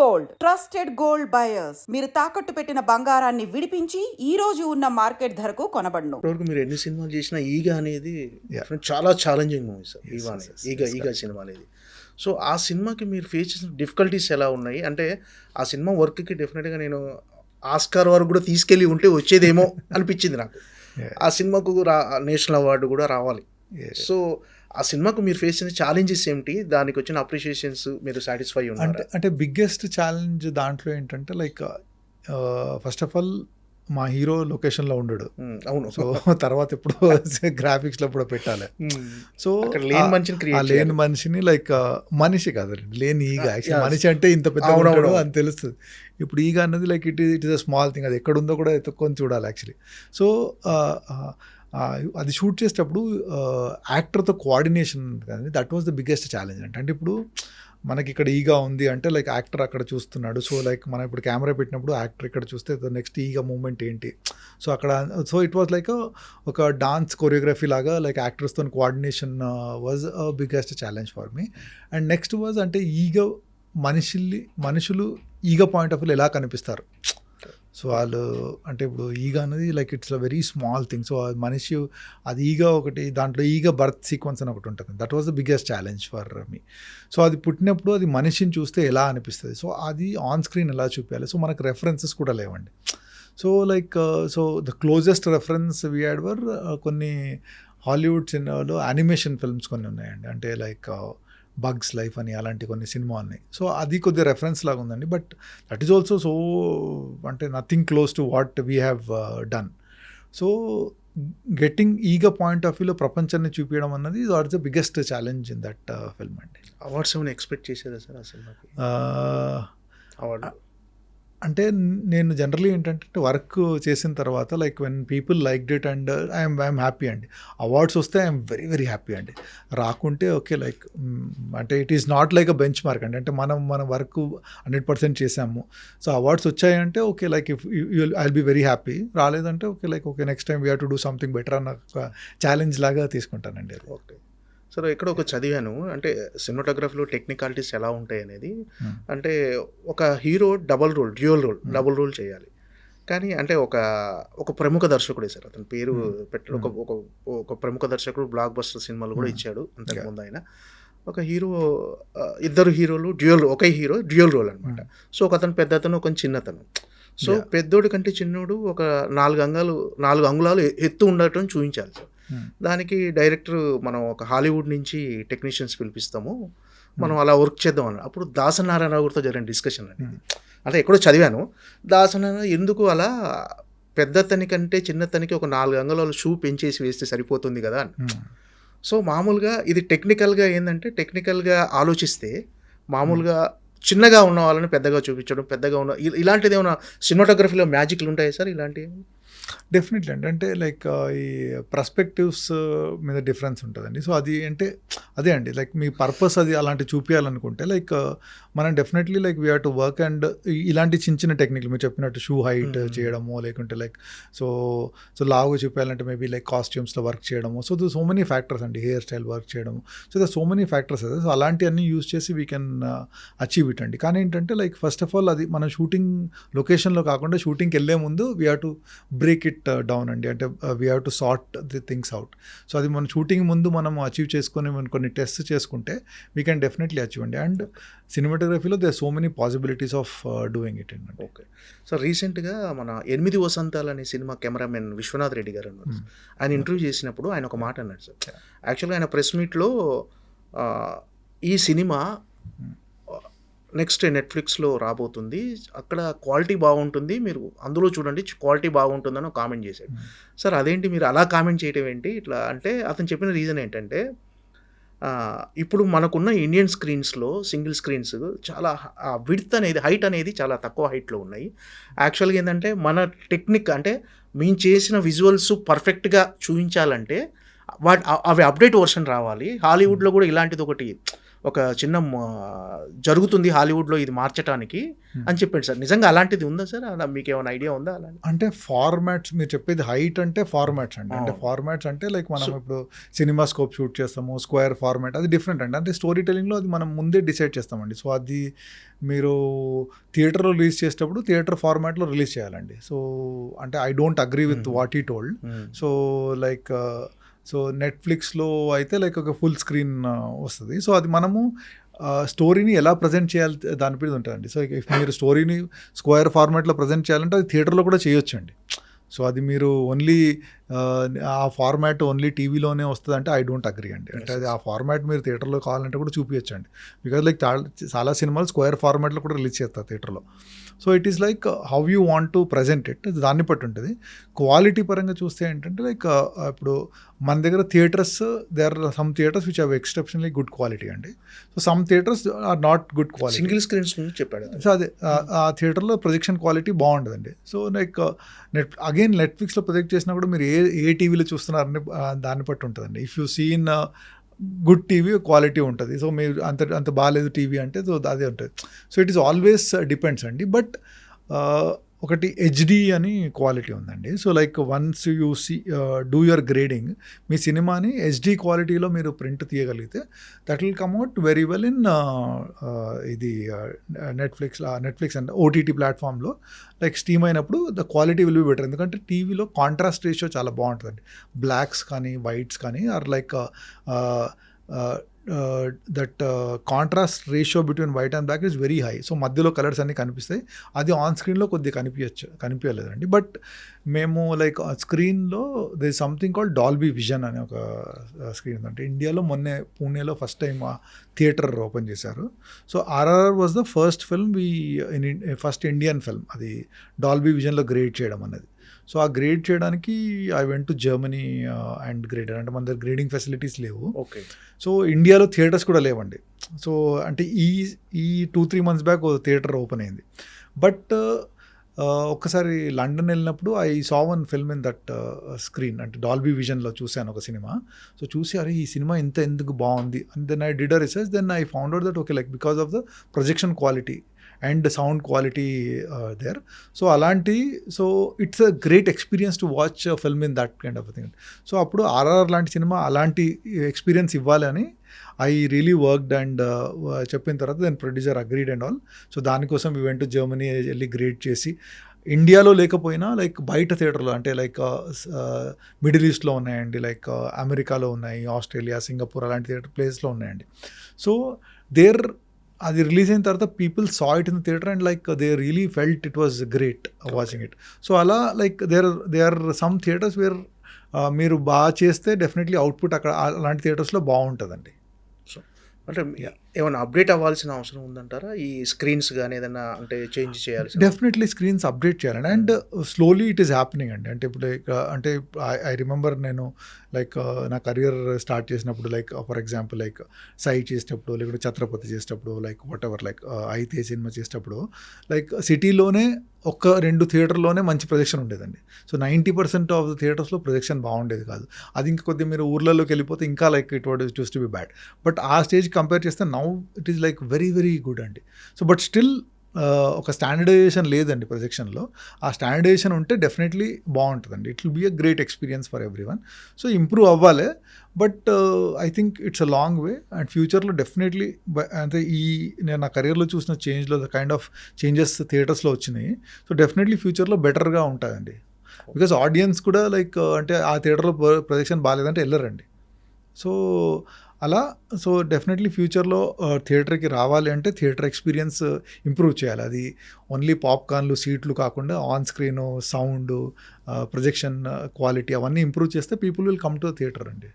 Gold. Trusted gold buyers. మీరు తాకట్టు పెట్టిన బంగారాన్ని విడిపించి ఈ రోజు ఉన్న మార్కెట్ ధరకు కొనబడును. ఇప్పటివరకు మీరు ఎన్ని సినిమాలు చేసినా ఈగ అనేది. చాలా ఛాలెంజింగ్ మూవీ సార్ ఈగ ఈగ. సినిమా అనేది. సో ఆ సినిమాకి మీరు ఫేస్ చేసిన డిఫికల్టీస్ ఎలా ఉన్నాయి? అంటే ఆ సినిమా వర్క్కి డెఫినెట్గా నేను ఆస్కార్ వరకు కూడా తీసుకెళ్ళి ఉంటే వచ్చేదేమో అనిపించింది నాకు. ఆ సినిమాకు రా నేషనల్ అవార్డు కూడా రావాలి. సో ఆ సినిమాకు మీరు ఫేస్ చేసిన ఛాలెంజెస్ ఏమిటి? దానికి వచ్చిన అప్రిషియేషన్స్ మీరు సాటిస్ఫై అంటే ఉన్నారు? అంటే బిగ్గెస్ట్ ఛాలెంజ్ దాంట్లో ఏంటంటే లైక్ ఫస్ట్ ఆఫ్ ఆల్ మా హీరో లొకేషన్లో ఉండడు. అవును. సో తర్వాత ఎప్పుడు గ్రాఫిక్స్లో కూడా పెట్టాలి. సో లేని మనిషిని లేని. మనిషిని లైక్ లేని కాదు లేని ఈగ. Ah, actual yes. మనిషి అంటే ఇంత పెద్ద. ఉంటాడు అని తెలుస్తుంది. ఇప్పుడు ఈగ అన్నది like it it is a small thing అది ఎక్కడ ఉందో కూడా ఎత్తుక్కొని చూడాలి యాక్చువల్లీ సో అది షూట్ చేసేటప్పుడు యాక్టర్తో కోఆర్డినేషన్ కానీ that was the biggest challenge అంటే అంటే ఇప్పుడు మనకి ఇక్కడ ఈగా ఉంది అంటే లైక్ యాక్టర్ అక్కడ చూస్తున్నాడు. సో లైక్ మనం ఇప్పుడు కెమెరా పెట్టినప్పుడు యాక్టర్ ఇక్కడ చూస్తే నెక్స్ట్ ఈగా మూమెంట్ ఏంటి? సో అక్కడ సో ఇట్ వాస్ లైక్ ఒక డాన్స్ కొరియోగ్రఫీ లాగా like యాక్టర్స్తో coordination was biggest challenge for me. And next was అంటే ఈగ మనిషిల్ని మనుషులు ఈగ పాయింట్ ఆఫ్ వ్యూ ఎలా కనిపిస్తారు? సో వాళ్ళు అంటే ఇప్పుడు ఈగ అనేది like it's a very small thing so మనిషి అది ఈగ ఒకటి దాంట్లో ఈగ బర్త్ సీక్వెన్స్ అని ఒకటి ఉంటుంది. That was the biggest challenge for me so అది పుట్టినప్పుడు అది మనిషిని చూస్తే ఎలా అనిపిస్తుంది? సో అది ఆన్ స్క్రీన్ ఎలా చూపించాలి సో మనకు రెఫరెన్సెస్ కూడా లేవండి. So like so the closest reference we had were కొన్ని హాలీవుడ్ సినిమాలో యానిమేషన్ ఫిల్మ్స్ కొన్ని ఉన్నాయండి. అంటే లైక్ uh, బగ్స్ లైఫ్ అని అలాంటి కొన్ని సినిమా ఉన్నాయి. సో అది కొద్దిగా రెఫరెన్స్ లాగా ఉందండి. But that is also so అంటే nothing close to what we have done so getting ఈగ పాయింట్ ఆఫ్ వ్యూలో ప్రపంచాన్ని చూపించడం అన్నది what the biggest challenge in that film అండి. అవార్డ్స్ ఏమైనా ఎక్స్పెక్ట్ చేసేదా సార్ ఆ సినిమాకి? అంటే నేను జనరలీ ఏంటంటే వర్క్ చేసిన తర్వాత like when people liked it and I'm I'm happy అండి. అవార్డ్స్ వస్తే ఐఎమ్ వెరీ వెరీ హ్యాపీ అండి. రాకుంటే ఓకే లైక్ mm, అంటే it is not like a benchmark అండి. అంటే మనం మన వర్క్ హండ్రెడ్ పర్సెంట్ చేసాము సో అవార్డ్స్ వచ్చాయంటే okay like if I be very happy రాలేదంటే okay like okay next time we have to do something better అన్న ఒక ఛాలెంజ్ లాగా తీసుకుంటానండి ఓకే సరే ఇక్కడ ఒక చదివాను అంటే సినిమాటోగ్రఫీలో టెక్నికాలిటీస్ ఎలా ఉంటాయి అనేది. అంటే ఒక hero double role dual role. Double role చేయాలి కానీ అంటే ఒక ఒక ప్రముఖ దర్శకుడే సార్ అతని పేరు. పెట్టాడు ఒక ఒక ఒక ప్రముఖ దర్శకుడు బ్లాక్ బస్టర్ సినిమాలు కూడా. ఇచ్చాడు అంతకుముందు ఆయన ఒక హీరో ఇద్దరు హీరోలు డ్యూయల్ ఒకే హీరో డ్యూయల్ రోల్ అనమాట సో ఒక అతను పెద్ద అతను ఒక చిన్నతను సో. పెద్దోడి కంటే చిన్నోడు ఒక నాలుగు అంగాలు నాలుగు అంగుళాలు ఎత్తు ఉండటం చూపించాలి సార్. దానికి డైరెక్టర్ మనం ఒక హాలీవుడ్ నుంచి టెక్నీషియన్స్ పిలిపిస్తాము. మనం అలా వర్క్ చేద్దాం అన్న. అప్పుడు దాసనారాయణ గారితో జరిగిన డిస్కషన్ అనేది Hmm. అంటే ఎక్కడో చదివాను. దాసనారాయణ ఎందుకు అలా పెద్దతని కంటే చిన్నతనికి ఒక నాలుగు అంగుళాలు షూ పెంచేసి వేస్తే సరిపోతుంది కదా అని. Hmm. సో మామూలుగా ఇది టెక్నికల్గా ఏంటంటే టెక్నికల్గా ఆలోచిస్తే మామూలుగా చిన్నగా ఉన్న వాళ్ళని పెద్దగా చూపించడం పెద్దగా ఉన్న ఇలాంటిది ఏమైనా సినిమాటోగ్రఫీలో మ్యాజిక్లు ఉంటాయి సార్ ఇలాంటివి? డెఫినెట్లీ అండి అంటే లైక్ ఈ పర్స్పెక్టివ్స్ మీద డిఫరెన్స్ ఉంటుందండి. సో అది అంటే అదే అండి. లైక్ మీ పర్పస్ అది అలాంటి చూపించాలనుకుంటే లైక్ మనం definitely like we to work and ఇలాంటి చిన్న చిన్న టెక్నిక్లు మీరు చెప్పినట్టు షూ హైట్ Hmm. చేయడము లేకుంటే లైక్ సో సో లావుగా చూపించాలంటే మేబీ లైక్ కాస్ట్యూమ్స్లో వర్క్ చేయడము. So though so many factors అండి. హెయిర్ స్టైల్ వర్క్ చేయడము. So the so many factors అదే సో అలాంటివన్నీ యూస్ చేసి వీ కెన్ అచీవ్ ఇట్ అండి. కానీ ఏంటంటే లైక్ ఫస్ట్ ఆఫ్ ఆల్ అది మనం షూటింగ్ లొకేషన్లో కాకుండా షూటింగ్కి వెళ్ళే ముందు we have to break it down అండి. అంటే we have to sort the things out so అది మన షూటింగ్ ముందు మనం అచీవ్ చేసుకొని మనం కొన్ని టెస్ట్ చేసుకుంటే వీ కెన్ డెఫినెట్లీ అచీవ్ అండి. And సినిమాటోగ్రఫీలో they so many possibilities of doing it అండి ఓకే సో రీసెంట్గా మన ఎనిమిది వసంతాలు అనే సినిమా కెమెరామెన్ విశ్వనాథ్ రెడ్డి గారు అన్నారు. Hmm. ఆయన ఇంటర్వ్యూ చేసినప్పుడు ఆయన ఒక మాట అన్నాడు సార్. యాక్చువల్గా ఆయన ప్రెస్ మీట్లో ఆ, ఈ సినిమా Hmm. నెక్స్ట్ నెట్ఫ్లిక్స్లో రాబోతుంది. అక్కడ క్వాలిటీ బాగుంటుంది. మీరు అందులో చూడండి క్వాలిటీ బాగుంటుందని కామెంట్ చేశాడు. సార్ అదేంటి మీరు అలా కామెంట్ చేయడం ఏంటి? ఇట్లా అంటే అతను చెప్పిన రీజన్ ఏంటంటే ఇప్పుడు మనకున్న ఇండియన్ స్క్రీన్స్లో సింగిల్ స్క్రీన్స్ చాలా విడ్త్ అనేది హైట్ అనేది చాలా తక్కువ హైట్లో ఉన్నాయి. యాక్చువల్గా ఏంటంటే మన టెక్నిక్ అంటే మేము చేసిన విజువల్స్ పర్ఫెక్ట్గా చూపించాలంటే వాటి అవి అప్డేట్ వర్షన్ రావాలి. హాలీవుడ్లో కూడా ఇలాంటిది ఒకటి ఒక చిన్న జరుగుతుంది హాలీవుడ్లో ఇది మార్చడానికి Hmm. అని చెప్పాడు సార్. నిజంగా అలాంటిది ఉందా సార్? అలా మీకు ఏమైనా ఐడియా ఉందా అలా అంటే ఫార్మాట్స్ మీరు చెప్పేది హైట్ అంటే ఫార్మాట్స్ అండి. అంటే అవును. ఫార్మాట్స్ అంటే లైక్ మనం ఇప్పుడు సినిమా స్కోప్ షూట్ చేస్తాము స్క్వేర్ ఫార్మాట్ అది డిఫరెంట్ అండి. అంటే స్టోరీ టెలింగ్లో అది మనం ముందే డిసైడ్ చేస్తామండి. సో అది మీరు థియేటర్లో రిలీజ్ చేసేటప్పుడు థియేటర్ ఫార్మాట్లో రిలీజ్ చేయాలండి. సో అంటే I don't agree with Mhm. What he told. So like so నెట్ఫ్లిక్స్లో అయితే లైక్ ఒక ఫుల్ స్క్రీన్ వస్తుంది. సో అది మనము స్టోరీని ఎలా ప్రజెంట్ చేయాలి దాని మీద ఉంటుందండి. సో ఇఫ్ మీరు స్టోరీని స్క్వేర్ ఫార్మాట్లో ప్రజెంట్ చేయాలంటే అది థియేటర్లో కూడా చేయొచ్చండి. సో అది మీరు ఓన్లీ ఆ ఫార్మాట్ ఓన్లీ టీవీలోనే వస్తుంది అంటే ఐ డోంట్ అగ్రీ అండి. అంటే అది ఆ ఫార్మాట్ మీరు థియేటర్లో కావాలంటే కూడా చూపించండి బికాజ్ లైక్ చాలా సినిమాలు స్క్వేర్ ఫార్మాట్లో కూడా రిలీజ్ చేస్తారు థియేటర్లో so it is like how you want to present it దాన్ని బట్టి ఉంటుంది. క్వాలిటీ పరంగా చూస్తే ఏంటంటే లైక్ ఇప్పుడు మన దగ్గర theatres they are some theatres which have exceptionally good quality అండి. So some theatres are not good quality single screens చెప్పాడు సో అదే ఆ- థియేటర్లో ప్రొజెక్షన్ క్వాలిటీ బాగుంటుందండి సో లైక్ నెట్ అగైన్ నెట్ఫ్లిక్స్లో ప్రొజెక్ట్ చేసినా కూడా మీరు ఏ ఏ టీవీలో చూస్తున్నారని దాన్ని బట్టి ఉంటుందండి. If you seen good TV quality ఉంటుంది. సో మీరు అంత అంత బాగాలేదు టీవీ అంటే సో అదే ఉంటుంది. So it is always depends అండి. బట్ ఒకటి హెచ్డి అని క్వాలిటీ ఉందండి. So like once you see do your grading మీ సినిమాని హెచ్డి క్వాలిటీలో మీరు print తీయగలిగితే that will come out very well in ఇది uh, Netflix Netflix uh, and OTT ప్లాట్ఫామ్లో like steam అయినప్పుడు the quality will be better ఎందుకంటే టీవీలో contrast ratio చాలా బాగుంటుందండి. బ్లాక్స్ కానీ వైట్స్ కానీ are like uh, that contrast ratio between white and black is very high so మధ్యలో colours అన్నీ కనిపిస్తాయి. అది ఆన్ స్క్రీన్లో కొద్దిగా కనిపించచ్చు కనిపించలేదండి. బట్ మేము లైక్ స్క్రీన్లో they something call Dolby vision అనే ఒక స్క్రీన్ అంటే ఇండియాలో మొన్నే పూణేలో ఫస్ట్ టైం థియేటర్ ఓపెన్ చేశారు. So RRR was the first film we in first Indian film అది డాల్బీ విజన్లో గ్రేడ్ చేయడం అనేది సో ఆ గ్రేడ్ చేయడానికి I went to Germany and graded అంటే మన దగ్గర గ్రేడింగ్ ఫెసిలిటీస్ లేవు. ఓకే. సో ఇండియాలో థియేటర్స్ కూడా లేవండి. సో అంటే ఈ ఈ two three months back theatre open అయింది. బట్ ఒక్కసారి లండన్ వెళ్ళినప్పుడు I saw one film in that screen అంటే డాల్బీ విజన్లో చూశాను ఒక సినిమా. సో చూసి అరే ఈ సినిమా ఇంత ఎందుకు బాగుంది? And then I did research then I found out that okay like because of the projection quality and sound quality there so అలాంటి so it's a great experience to watch film in that kind of thing so అప్పుడు ఆర్ఆర్ఆర్ లాంటి సినిమా అలాంటి experience ఇవ్వాలని I really worked and చెప్పిన తర్వాత then producer agreed and all so దానికోసం event Germany వెళ్ళి గ్రేడ్ చేసి ఇండియాలో లేకపోయినా లైక్ బయట థియేటర్లో అంటే లైక్ మిడిల్ ఈస్ట్లో ఉన్నాయండి లైక్ అమెరికాలో uh, ఉన్నాయి ఆస్ట్రేలియా సింగపూర్ అలాంటి థియేటర్ ప్లేస్లో ఉన్నాయండి. సో దేర్ అది రిలీజ్ అయిన తర్వాత people saw it in theatre and like they really felt it was great watching it so అలా like there they are some theatres where మీరు బాగా చేస్తే డెఫినెట్లీ అవుట్పుట్ అక్కడ అలాంటి థియేటర్స్లో బాగుంటుందండి. అంటే ఏమైనా అప్డేట్ అవ్వాల్సిన అవసరం ఉందంటారా? ఈ స్క్రీన్స్ కానీ ఏదైనా అంటే చేంజ్ చేయాలి డెఫినెట్లీ స్క్రీన్స్ అప్డేట్ చేయాలండి and slowly it is happening అండి. అంటే ఇప్పుడు లైక్ అంటే ఐ రిమెంబర్ నేను లైక్ uh, నా కెరియర్ స్టార్ట్ చేసినప్పుడు like for example like Sye చేసేటప్పుడు లేకపోతే ఛత్రపతి చేసేటప్పుడు లైక్ వాట్ ఎవర్ లైక్ అయితే సినిమా చేసేటప్పుడు లైక్ సిటీలోనే ఒక్క రెండు థియేటర్లోనే మంచి ప్రొజెక్షన్ ఉండేదండి. So ninety percent of the థియేటర్స్లో ప్రొజెక్షన్ బాగుండేది కాదు. అది ఇంకా కొద్దిగా మీరు ఊర్లలోకి వెళ్ళిపోతే ఇంకా like it what is used to be bad but ఆ స్టేజ్ కంపేర్ చేస్తే now it is like very very good అండి. సో బట్ స్టిల్ ఒక స్టాండర్డైజేషన్ లేదండి ప్రొజెక్షన్లో ఆ స్టాండర్డైజేషన్ ఉంటే డెఫినెట్లీ బాగుంటుందండి. It will be a great experience for everyone so improve అవ్వాలి but I think it's a long way and ఫ్యూచర్లో definitely అంటే ఈ నేను నా కెరియర్లో చూసిన చేంజ్లో ద కైండ్ ఆఫ్ చేంజెస్ థియేటర్స్లో వచ్చినాయి. సో డెఫినెట్లీ ఫ్యూచర్లో బెటర్గా ఉంటుందండి బికాస్ ఆడియన్స్ కూడా లైక్ uh, అంటే ఆ థియేటర్లో ప్రొజెక్షన్ బాగాలేదంటే వెళ్ళరండి. సో అలా సో డెఫినెట్లీ ఫ్యూచర్లో థియేటర్కి రావాలి అంటే థియేటర్ ఎక్స్పీరియన్స్ ఇంప్రూవ్ చేయాలి. అది ఓన్లీ పాప్కార్న్లు సీట్లు కాకుండా on screen sound projection quality అవన్నీ ఇంప్రూవ్ చేస్తే people will come to theatre అండి.